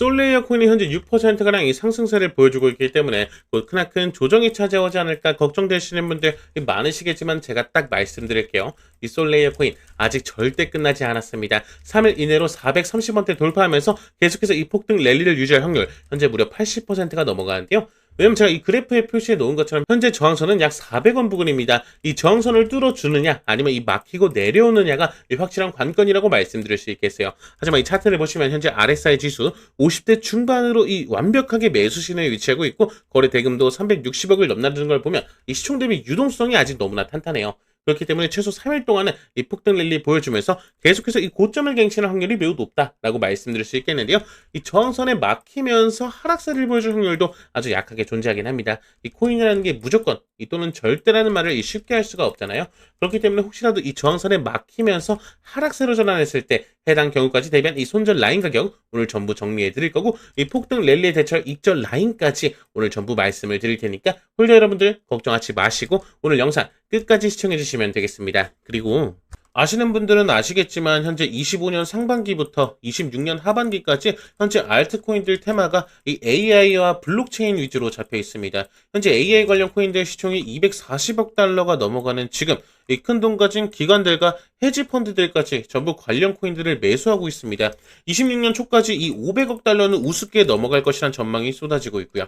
솔레이어 코인이 현재 6%가량 이 상승세를 보여주고 있기 때문에 곧 크나큰 조정이 찾아오지 않을까 걱정되시는 분들 많으시겠지만 제가 딱 말씀드릴게요. 이 솔레이어 코인 아직 절대 끝나지 않았습니다. 3일 이내로 430원대 돌파하면서 계속해서 이 폭등 랠리를 유지할 확률 현재 무려 80%가 넘어가는데요. 왜냐면 제가 이 그래프에 표시해 놓은 것처럼 현재 저항선은 약 400원 부근입니다. 이 저항선을 뚫어주느냐 아니면 이 막히고 내려오느냐가 이 확실한 관건이라고 말씀드릴 수 있겠어요. 하지만 이 차트를 보시면 현재 RSI 지수 50대 중반으로 이 완벽하게 매수 신호에 위치하고 있고 거래 대금도 360억을 넘나드는 걸 보면 이 시총 대비 유동성이 아직 너무나 탄탄해요. 그렇기 때문에 최소 3일 동안은 이 폭등 랠리 보여주면서 계속해서 이 고점을 갱신할 확률이 매우 높다라고 말씀드릴 수 있겠는데요. 이 저항선에 막히면서 하락세를 보여줄 확률도 아주 약하게 존재하긴 합니다. 이 코인이라는 게 무조건 이 또는 절대라는 말을 쉽게 할 수가 없잖아요. 그렇기 때문에 혹시라도 이 저항선에 막히면서 하락세로 전환했을 때 해당 경우까지 대비한 이 손절 라인 가격 오늘 전부 정리해 드릴 거고 이 폭등 랠리에 대처할 익절 라인까지 오늘 전부 말씀을 드릴 테니까 홀더 여러분들 걱정하지 마시고 오늘 영상 끝까지 시청해 주시면 되겠습니다. 그리고 아시는 분들은 아시겠지만 현재 25년 상반기부터 26년 하반기까지 현재 알트코인들 테마가 이 AI와 블록체인 위주로 잡혀 있습니다. 현재 AI 관련 코인들 시총이 240억 달러가 넘어가는 지금 이 큰 돈 가진 기관들과 헤지 펀드들까지 전부 관련 코인들을 매수하고 있습니다. 26년 초까지 이 500억 달러는 우습게 넘어갈 것이란 전망이 쏟아지고 있고요.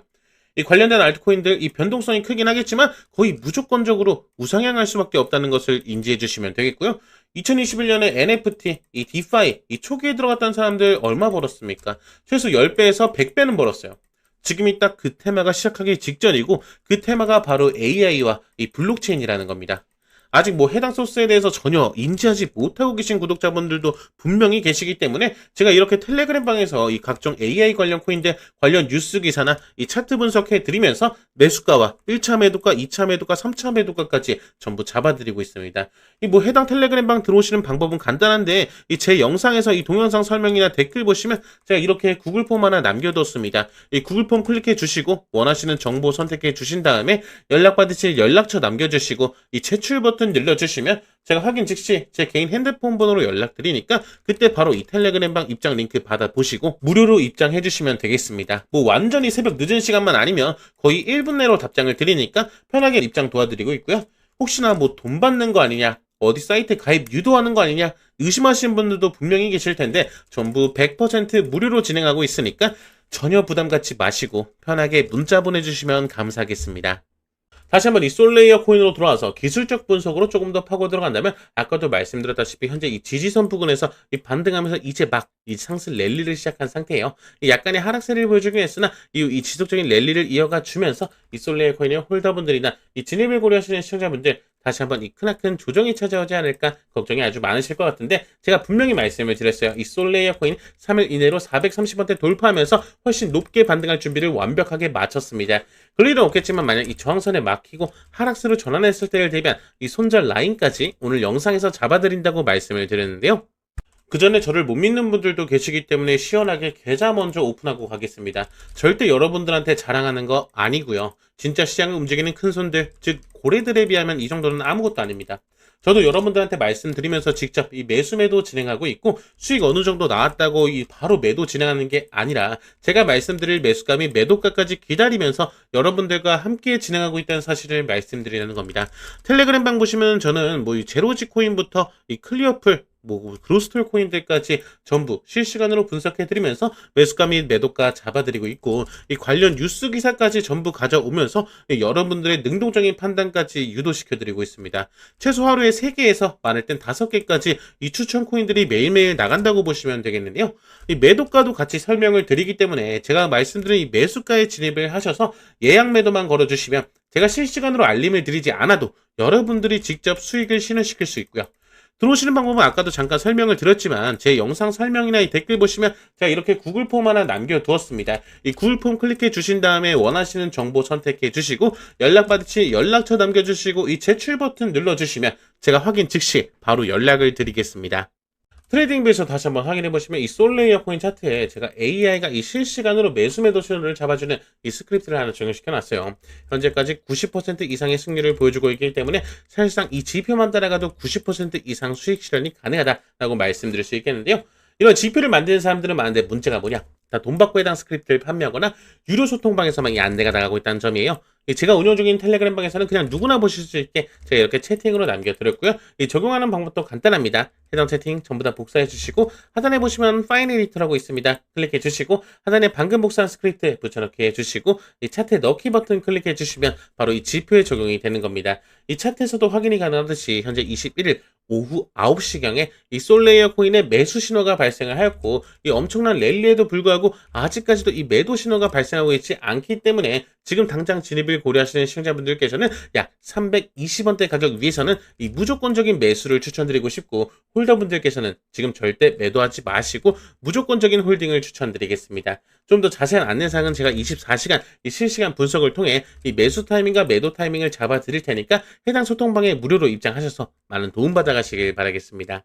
이 관련된 알트코인들 이 변동성이 크긴 하겠지만 거의 무조건적으로 우상향할 수밖에 없다는 것을 인지해 주시면 되겠고요. 2021년에 NFT, 이 DeFi, 이 초기에 들어갔던 사람들 얼마 벌었습니까? 최소 10배에서 100배는 벌었어요. 지금이 딱 그 테마가 시작하기 직전이고 그 테마가 바로 AI와 이 블록체인이라는 겁니다. 아직 뭐 해당 소스에 대해서 전혀 인지하지 못하고 계신 구독자분들도 분명히 계시기 때문에 제가 이렇게 텔레그램 방에서 이 각종 AI 관련 코인들 관련 뉴스 기사나 이 차트 분석해 드리면서 매수가와 1차 매도가, 2차 매도가, 3차 매도가까지 전부 잡아드리고 있습니다. 이 뭐 해당 텔레그램 방 들어오시는 방법은 간단한데 이 제 영상에서 이 동영상 설명이나 댓글 보시면 제가 이렇게 구글 폼 하나 남겨뒀습니다. 이 구글 폼 클릭해 주시고 원하시는 정보 선택해 주신 다음에 연락 받으실 연락처 남겨주시고 이 제출 버튼 버튼 눌러주시면 제가 확인 즉시 제 개인 핸드폰 번호로 연락드리니까 그때 바로 이 텔레그램 방 입장 링크 받아보시고 무료로 입장해 주시면 되겠습니다. 뭐 완전히 새벽 늦은 시간만 아니면 거의 1분 내로 답장을 드리니까 편하게 입장 도와드리고 있고요. 혹시나 뭐 돈 받는 거 아니냐 어디 사이트 가입 유도하는 거 아니냐 의심하시는 분들도 분명히 계실 텐데 전부 100% 무료로 진행하고 있으니까 전혀 부담 갖지 마시고 편하게 문자 보내주시면 감사하겠습니다. 다시 한번 이 솔레이어 코인으로 들어와서 기술적 분석으로 조금 더 파고 들어간다면 아까도 말씀드렸다시피 현재 이 지지선 부근에서 이 반등하면서 이제 막 이 상승 랠리를 시작한 상태예요. 약간의 하락세를 보여주긴 했으나 이, 이 지속적인 랠리를 이어가 주면서 이 솔레이어 코인의 홀더분들이나 이 진입을 고려하시는 시청자분들 다시 한번 이 크나큰 조정이 찾아오지 않을까 걱정이 아주 많으실 것 같은데 제가 분명히 말씀을 드렸어요. 이 솔레이어 코인 3일 이내로 430원대 돌파하면서 훨씬 높게 반등할 준비를 완벽하게 마쳤습니다. 그럴 일은 없겠지만 만약 이 저항선에 막히고 하락세로 전환했을 때를 대비한 이 손절 라인까지 오늘 영상에서 잡아드린다고 말씀을 드렸는데요. 그 전에 저를 못 믿는 분들도 계시기 때문에 시원하게 계좌 먼저 오픈하고 가겠습니다. 절대 여러분들한테 자랑하는 거 아니고요. 진짜 시장을 움직이는 큰 손들, 즉 고래들에 비하면 이 정도는 아무것도 아닙니다. 저도 여러분들한테 말씀드리면서 직접 이 매수 매도 진행하고 있고 수익 어느 정도 나왔다고 이 바로 매도 진행하는 게 아니라 제가 말씀드릴 매수가 및 매도가까지 기다리면서 여러분들과 함께 진행하고 있다는 사실을 말씀드리는 겁니다. 텔레그램 방 보시면 저는 뭐 이 제로지 코인부터 이 클리어풀 뭐 그로스톨 코인들까지 전부 실시간으로 분석해드리면서 매수가 및 매도가 잡아드리고 있고 이 관련 뉴스 기사까지 전부 가져오면서 여러분들의 능동적인 판단까지 유도시켜드리고 있습니다. 최소 하루에 3개에서 많을 땐 5개까지 이 추천 코인들이 매일매일 나간다고 보시면 되겠는데요. 이 매도가도 같이 설명을 드리기 때문에 제가 말씀드린 이 매수가에 진입을 하셔서 예약 매도만 걸어주시면 제가 실시간으로 알림을 드리지 않아도 여러분들이 직접 수익을 실현시킬 수 있고요. 들어오시는 방법은 아까도 잠깐 설명을 드렸지만 제 영상 설명이나 이 댓글 보시면 제가 이렇게 구글 폼 하나 남겨두었습니다. 이 구글 폼 클릭해 주신 다음에 원하시는 정보 선택해 주시고 연락 받으시 연락처 남겨주시고 이 제출 버튼 눌러주시면 제가 확인 즉시 바로 연락을 드리겠습니다. 트레이딩 뷰에서 다시 한번 확인해 보시면 이 솔레이어 코인 차트에 제가 AI가 이 실시간으로 매수 매도 신호를 잡아주는 이 스크립트를 하나 적용시켜 놨어요. 현재까지 90% 이상의 승률을 보여주고 있기 때문에 사실상 이 지표만 따라가도 90% 이상 수익 실현이 가능하다라고 말씀드릴 수 있겠는데요. 이런 지표를 만드는 사람들은 많은데 문제가 뭐냐? 다 돈 받고 해당 스크립트를 판매하거나 유료 소통방에서만 이 안내가 나가고 있다는 점이에요. 이 제가 운영 중인 텔레그램 방에서는 그냥 누구나 보실 수 있게 제가 이렇게 채팅으로 남겨드렸고요. 이 적용하는 방법도 간단합니다. 해당 채팅 전부 다 복사해 주시고 하단에 보시면 파일 에디터라고 있습니다. 클릭해 주시고 하단에 방금 복사한 스크립트 붙여넣기 해 주시고 이 차트에 넣기 버튼 클릭해 주시면 바로 이 지표에 적용이 되는 겁니다. 이 차트에서도 확인이 가능하듯이 현재 21일 오후 9시경에 이 솔레이어 코인의 매수 신호가 발생을 하였고 이 엄청난 랠리에도 불구하고 아직까지도 이 매도 신호가 발생하고 있지 않기 때문에 지금 당장 진입을 고려하시는 시청자분들께서는 약 320원대 가격 위에서는 이 무조건적인 매수를 추천드리고 싶고 홀더분들께서는 지금 절대 매도하지 마시고 무조건적인 홀딩을 추천드리겠습니다. 좀 더 자세한 안내사항은 제가 24시간 이 실시간 분석을 통해 이 매수 타이밍과 매도 타이밍을 잡아 드릴 테니까 해당 소통방에 무료로 입장하셔서 많은 도움 받아 가시길 바라겠습니다.